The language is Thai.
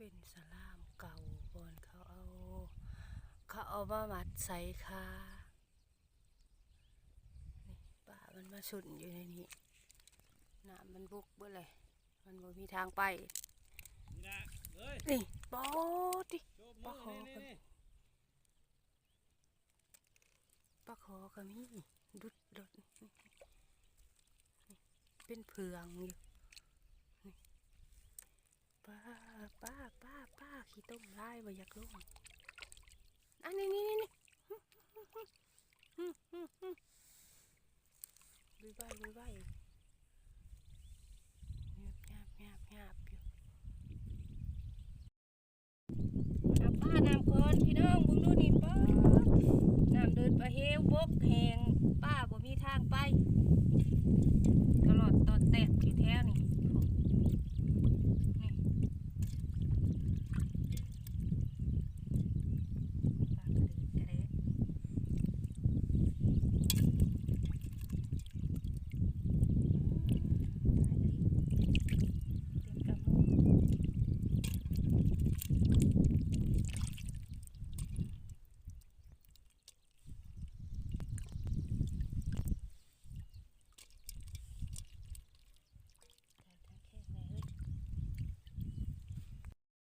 เป็นสลามเก่าบนเขาเอา เขาเอามามัดใส่คานี่ป่ามันมาสุนอยู่ในนี้น้ำมันบุกเบ่เลย มันบ่มีทางไป นี่นะเอ้ยนี่ปอดิโจมปลามือขอกันนี่ปลาคอก็มีดุดดดเป็นเผืองอยู่ ตุ่มไล่บ่อยากลงอันนี้นี่นี่บุยใบบุยใบเงียบเงียบเงียบเงียบอยู่อาป้าน้ำคนพี่น้องบุ้งดูนี่ป้าน้ำเดินไปเฮวบกแหง